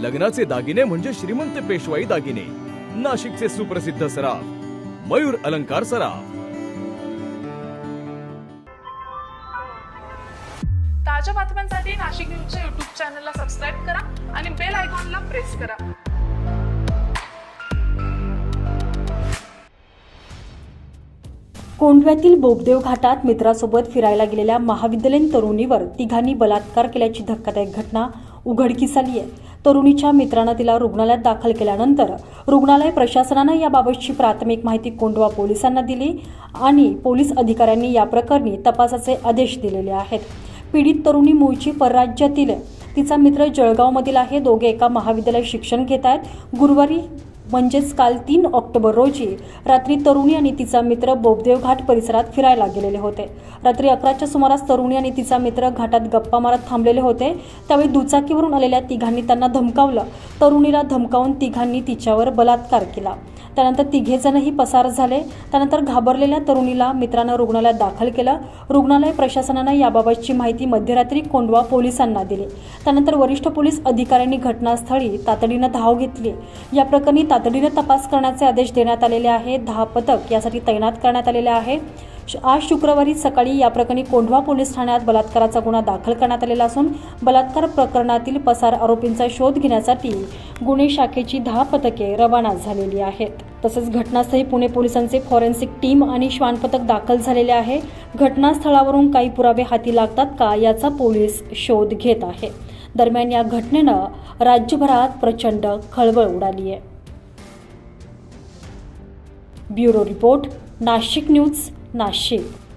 लग्नाचे दागिने म्हणजे श्रीमंत पेशवाई दागिने. नाशिकचे सुप्रसिद्ध सराफ मयूर अलंकार सराफ. ताज्या बातम्यांसाठी नाशिक न्यूजच्या युट्यूब चॅनलला सबस्क्राईब करा आणि बेल आयकॉनला प्रेस करा. कोंढव्यातील बोबदेव घाटात मित्रासोबत फिरायला गेलेल्या महाविद्यालयीन तरुणीवर तिघांनी बलात्कार केल्याची धक्कादायक घटना उघडकीस आली आहे. तरुणीच्या मित्रानं तिला रुग्णालयात दाखल केल्यानंतर रुग्णालय प्रशासनानं याबाबतची प्राथमिक माहिती कोंढवा पोलिसांना दिली आणि पोलीस अधिकाऱ्यांनी या प्रकरणी तपासाचे आदेश दिलेले आहेत. पीडित तरुणी मूळची परराज्यातील तिचा मित्र जळगावमधील आहे दोघे एका महाविद्यालयात शिक्षण घेत आहेत. गुरुवारी म्हणजेच काल तीन ऑक्टोबर रोजी रात्री तरुणी आणि तिचा मित्र बोबदेव घाट परिसरात फिरायला गेलेले होते. रात्री अकराच्या सुमारास तरुणी आणि तिचा मित्र घाटात गप्पा मारत थांबलेले होते. त्यावेळी दुचाकीवरून आलेल्या तिघांनी त्यांना धमकावलं. तरुणीला धमकावून तिघांनी तिच्यावर बलात्कार केला. त्यानंतर तिघेजणही पसार झाले. त्यानंतर घाबरलेल्या तरुणीला मित्रानं रुग्णालयात दाखल केलं. रुग्णालय प्रशासनानं याबाबतची माहिती मध्यरात्री कोंडवा पोलिसांना दिली. त्यानंतर वरिष्ठ पोलीस अधिकाऱ्यांनी घटनास्थळी तातडीनं धाव घेतली. या प्रकरणी तातडीनं तपास करण्याचे आदेश देण्यात आलेले आहेत दहा पथक यासाठी तैनात करण्यात आलेले आहे. आज शुक्रवारी सकाळी या प्रकरणी कोंढवा पोलीस ठाण्यात बलात्काराचा गुन्हा दाखल करण्यात आलेला असून बलात्कार प्रकरणातील पसार आरोपींचा शोध घेण्यासाठी गुन्हे शाखेची दहा पथके रवाना झालेली आहेत. तसेच घटनास्थळी पुणे पोलिसांचे फॉरेन्सिक टीम आणि श्वान पथक दाखल झालेले आहे. घटनास्थळावरून काही पुरावे हाती लागतात का याचा पोलीस शोध घेत आहे. दरम्यान या घटनेनं राज्यभरात प्रचंड खळबळ उडाली आहे. Bureau report Nashik news Nashik.